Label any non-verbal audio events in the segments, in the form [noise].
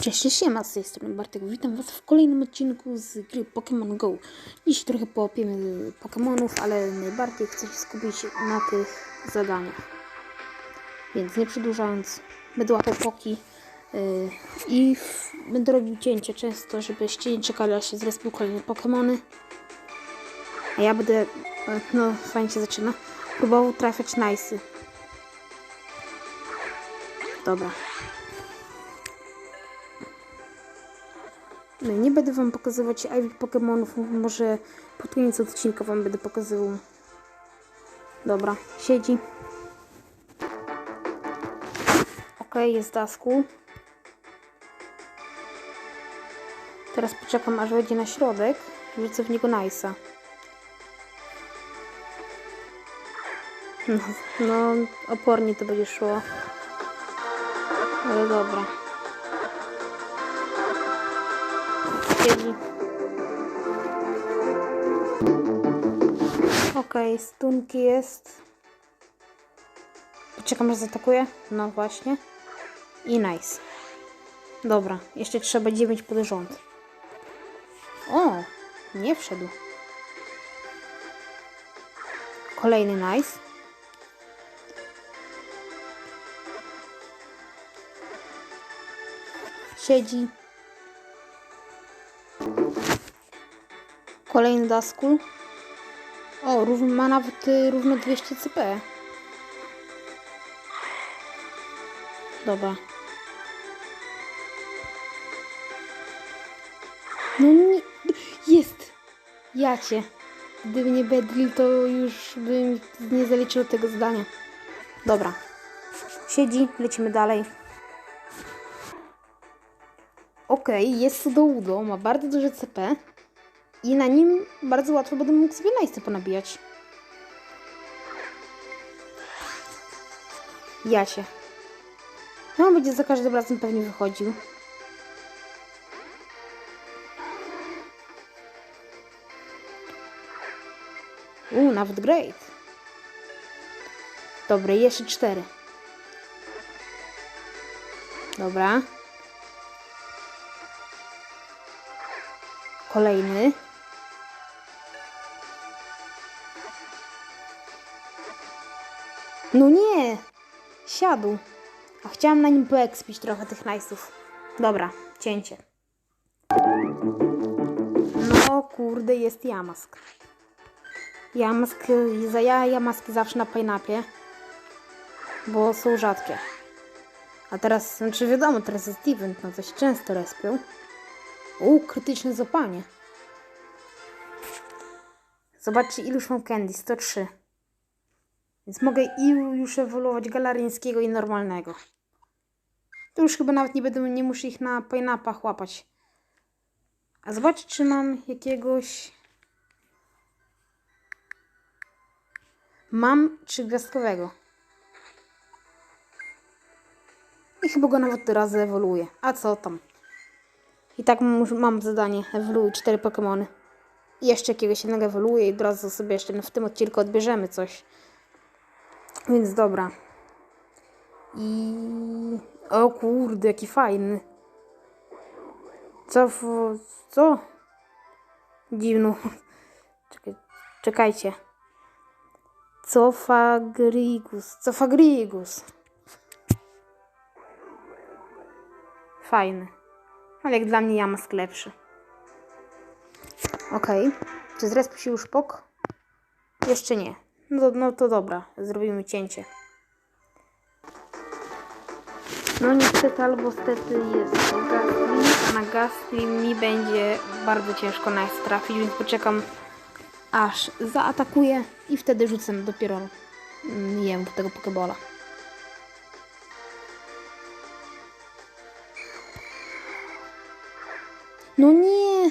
Cześć, siema, z tej strony Bartek. Witam Was w kolejnym odcinku z gry Pokémon Go. Dziś trochę połapiemy Pokémonów, ale najbardziej chcę się skupić na tych zadaniach. Więc nie przedłużając, będę łapał poki yy, i w, będę robił cięcie często, żebyście nie czekali, aż się zrespią kolejne Pokémony. A ja będę, e, no fajnie się zaczyna, próbował trafiać Nice'y. Dobra. Nie będę wam pokazywać Ivy Pokémonów, może pod koniec odcinka wam będę pokazywał. Dobra, siedzi. Ok, jest Dasku. Teraz poczekam aż wejdzie na środek. Wrzucę w niego Nice'a. No, no, opornie to będzie szło. Ale dobra. Siedzi. Okej, okay, stunki jest. Poczekam, aż zaatakuje. No właśnie. I nice. Dobra, jeszcze trzeba 9 pod rząd. O, nie wszedł. Kolejny nice. Siedzi. Kolejny Daskul. O, ma nawet y, równo 200 CP. Dobra. No nie... Jest! Ja cię. Gdyby nie Bedrill, to już bym nie zaliczył tego zdania. Dobra. Siedzi, lecimy dalej. Okej, okay, jest Sudoudo, ma bardzo duże CP. I na nim bardzo łatwo będę mógł sobie najsty ponabijać. Ja się. No, on będzie za każdym razem pewnie wychodził. Uuu, nawet great. Dobra, jeszcze cztery. Dobra. Kolejny. No nie! Siadł. A chciałam na nim poekspić trochę tych najsów. Dobra, cięcie. No kurde, jest Jamask. Jamask, za ja Jamaski zawsze na pineapie. Bo są rzadkie. A teraz, znaczy wiadomo, teraz jest event, no coś często respią. U, krytyczne zopanie. Zobaczcie, iluż mam candy. 103. Więc mogę i już ewoluować galaryńskiego i normalnego. To już chyba nawet nie będę, nie muszę ich na pineapach łapać. A zobaczcie, czy mam jakiegoś... Mam trzygwiazdkowego. I chyba go nawet teraz ewoluuje. A co tam? I tak mam, zadanie. Ewoluuj 4 Pokémony. I jeszcze jakiegoś innego ewoluuje i od razu sobie jeszcze w tym odcinku odbierzemy coś. Więc dobra. I... O kurde, jaki fajny. Co? Co? Dziwno. [laughs] Czekaj, czekajcie. Cofagrigus. Cofagrigus. Fajny. Ale jak dla mnie Jamask lepszy. Okej. Okay. Czy zrespił się już pok? Jeszcze nie. No, no to dobra. Zrobimy cięcie. No niestety albo stety jest Gastly, a na Gastly mi będzie bardzo ciężko nas trafić, więc poczekam aż zaatakuje i wtedy rzucę dopiero mm, jem tego pokebola. No nie!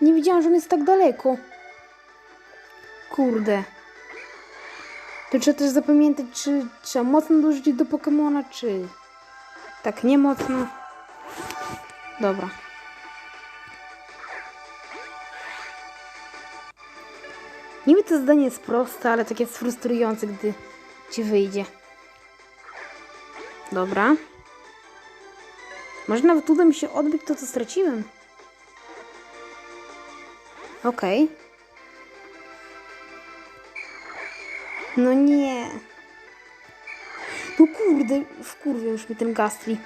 Nie widziałam, że on jest tak daleko. Kurde. To trzeba też zapamiętać, czy trzeba mocno dorzucić do Pokemona, czy tak nie mocno. Dobra. Niby to zdanie jest proste, ale takie frustrujące, gdy ci wyjdzie. Dobra. Może nawet uda mi się odbyć to, co straciłem. Okej. No nie. No kurde, wkurwiał już mi ten Gastli.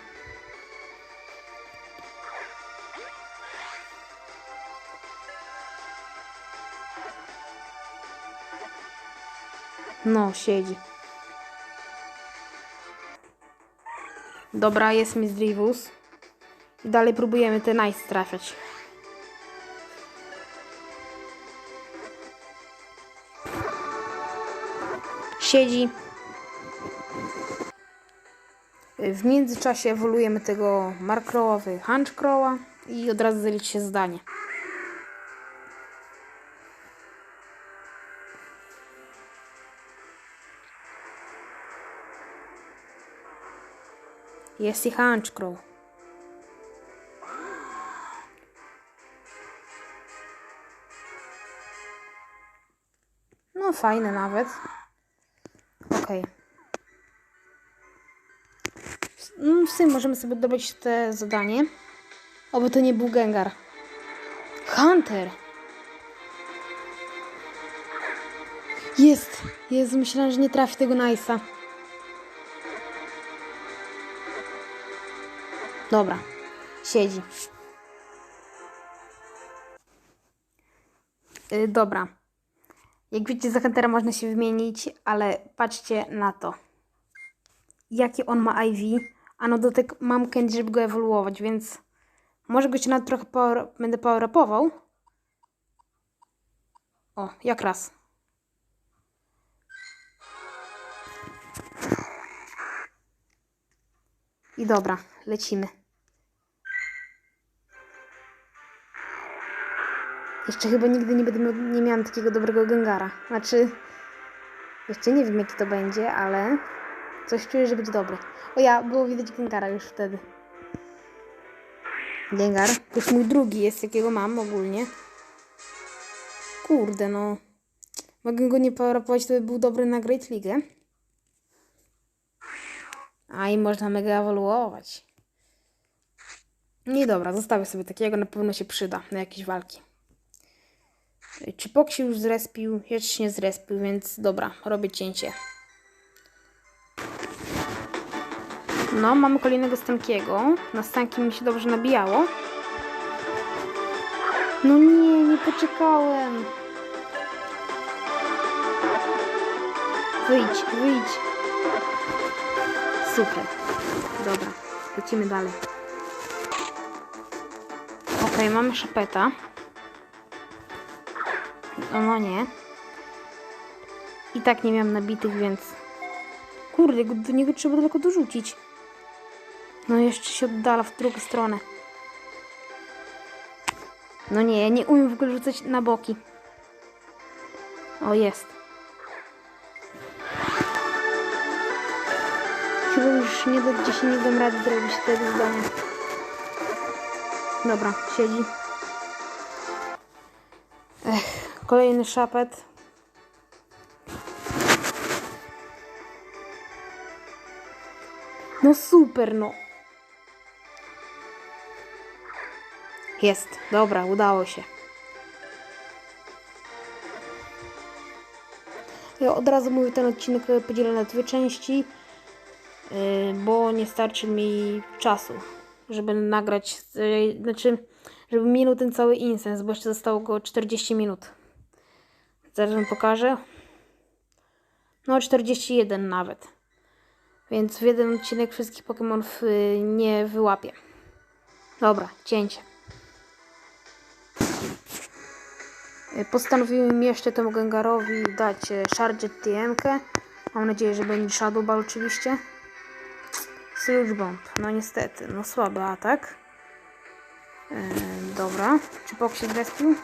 No, siedzi. Dobra, jest Miss Drivus. I dalej próbujemy te nice trafiać. Siedzi. W międzyczasie ewoluujemy tego Markrowa w Hunchcrowa i od razu zaliczy się zdanie. Jest i Hunchcrow. No fajne nawet. No, w sumie możemy sobie dobyć te zadanie. Oby to nie był Gengar. Hunter! Jest! Jezu, myślałam, że nie trafi tego Nice'a. Dobra. Siedzi. Yy, dobra. Jak widzicie, za Huntera można się wymienić, ale patrzcie na to. Jaki on ma IV, a no do tego mam candy, żeby go ewoluować, więc może go się nawet trochę power, będę power upował. O, jak raz. I dobra, lecimy. Jeszcze chyba nigdy nie będę nie miałam takiego dobrego Gengara. Znaczy, jeszcze nie wiem jaki to będzie, ale coś czuję, że będzie dobry. O ja, było widać Gengara już wtedy. Gengar, to już mój drugi jest, jakiego mam ogólnie. Kurde, no. Mogę go nie porapować, to by był dobry na Great League. A i można mega ewoluować. Nie dobra, zostawię sobie takiego, na pewno się przyda na jakieś walki. Czy Pok się już zrespił? Jeszcze się nie zrespił, więc dobra, robię cięcie. No, mamy kolejnego stankiego. Na stanki mi się dobrze nabijało. No nie, nie poczekałem. Wyjdź, wyjdź. Super. Dobra, lecimy dalej. Okej, mamy szapeta. No, no nie. I tak nie miałam nabitych, więc... Kurde, do niego trzeba tylko dorzucić. No jeszcze się oddala w drugą stronę. No nie, nie umiem w ogóle rzucać na boki. O, jest. Chyba już nie do, gdzieś nie dam rady zrobić tego zdania. Dobra, siedzi. Ech, kolejny szapet. No super, no. Jest, dobra, udało się. Ja od razu mówię, ten odcinek podzielę na dwie części, yy, bo nie starczy mi czasu, żeby nagrać, yy, znaczy, żeby minął ten cały insens, bo jeszcze zostało go 40 minut. Zaraz wam pokażę. No, 41 nawet. Więc w jeden odcinek wszystkich Pokémonów yy, nie wyłapię. Dobra, cięcie. Y, Postanowiłem jeszcze temu Gengarowi dać y, Charge TM-kę. Mam nadzieję, że będzie Shadow Ball oczywiście. Surge Bomb. No niestety, no słaby atak. Yy, dobra. Czy Pok się zrespił?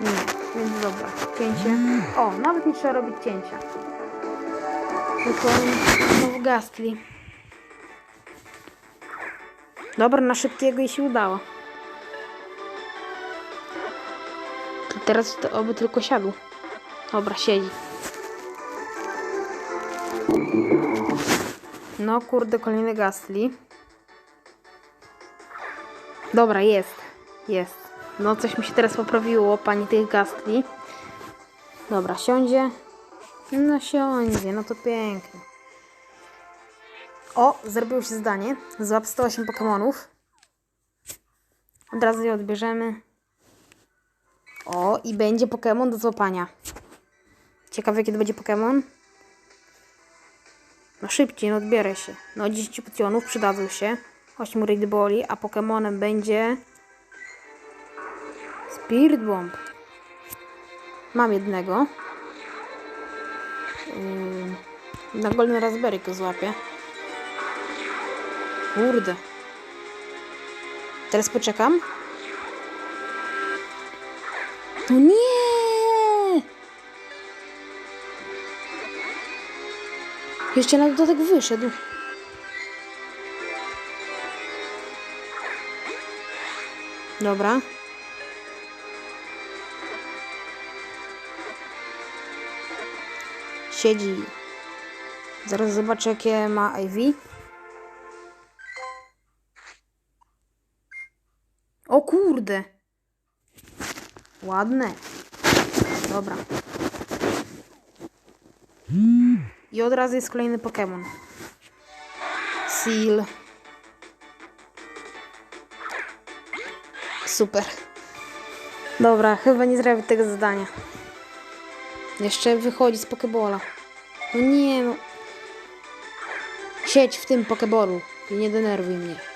Nie, więc dobra. Cięcie. O, nawet nie trzeba robić cięcia. Tylko znowu Gastly. Dobra, na szybkiego i się udało. To teraz to oby tylko siadł. Dobra, siedzi. No kurde, kolejny Gastly. Dobra, jest. Jest. No coś mi się teraz poprawiło, pani tych gastli. Dobra, siądzie. No siądzie, no to pięknie. O, zrobiło się zdanie. Złap 108 Pokemonów. Od razu je odbierzemy. O, i będzie Pokémon do złapania. Ciekawe, kiedy będzie Pokémon. No szybciej, no odbierę się. No 10 potionów przydadzą się. 8 Raid Boli, a Pokémonem będzie... Spirit Bomb. Mam jednego. Yy, na Golden Raspberry go złapię. Kurde. Teraz poczekam. To nie! Jeszcze na dodatek wyszedł. Dobra. Siedzi. Zaraz zobaczę, jakie ma Ivy. O kurde. Ładne. Dobra. I od razu jest kolejny Pokémon. Seal. Super. Dobra, chyba nie zrobię tego zadania. Jeszcze wychodzi z Pokebola. No nie no. Siedź w tym Pokebolu i nie denerwuj mnie.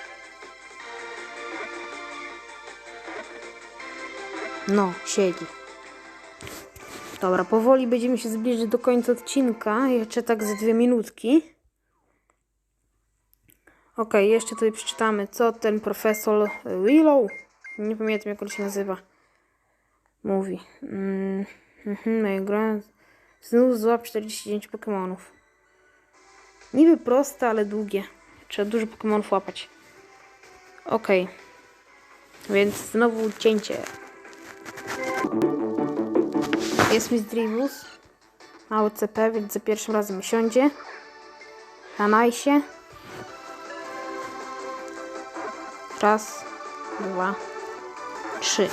No, siedzi. Dobra, powoli będziemy się zbliżyć do końca odcinka. Jeszcze tak ze dwie minutki. Ok, jeszcze tutaj przeczytamy, co ten profesor Willow, nie pamiętam jak on się nazywa, mówi. Mm, mhm, i gra. Znów złap 49 Pokémonów. Niby proste, ale długie. Trzeba dużo Pokémonów łapać. Ok. Więc znowu cięcie. Jest Miss Dribus. Mały CP, więc za pierwszym razem siądzie. Na najsie. Raz, dwa, trzy.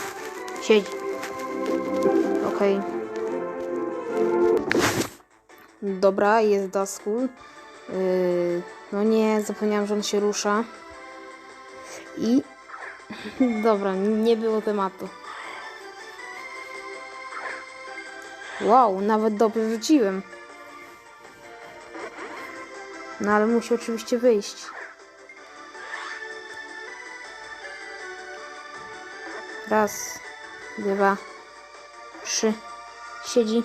Siedzi. Okej. Dobra, jest Daskul. Yy, no nie, zapomniałam, że on się rusza. I... [laughs] Dobra, nie było tematu. Wow, nawet dobrze rzuciłem. No ale musi oczywiście wyjść. Raz, dwa, trzy. Siedzi.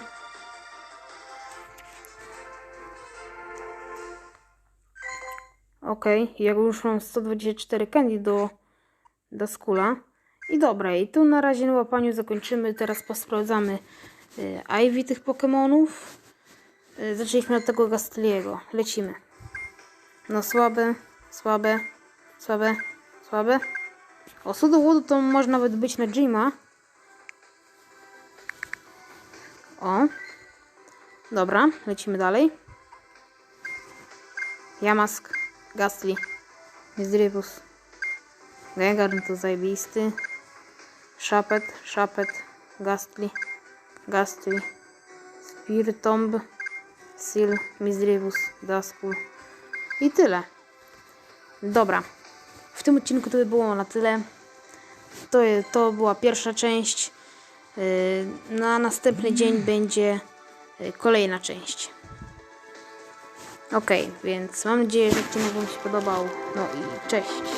Ok, ja już mam 124 candy do, do skula. I dobra, i tu na razie na łapaniu zakończymy. Teraz posprawdzamy Ivy tych Pokémonów. Y, zaczęliśmy od tego Gastliego. Lecimy. No słabe, słabe, słabe, słabe. O, Sudowoodu to może nawet być na Jima. O. Dobra, lecimy dalej. Yamask, Gastly, Mizdrybus, Gengar, to zajebisty. Szapet, Szapet, Gastly, Gastly, Spiritomb, Seal, Mizdrybus, Daskul i tyle. Dobra. W tym odcinku to by było na tyle. To, to była pierwsza część. Yy, Na następny dzień będzie yy, kolejna część. Ok, więc mam nadzieję, że odcinek Wam się podobał. No i cześć.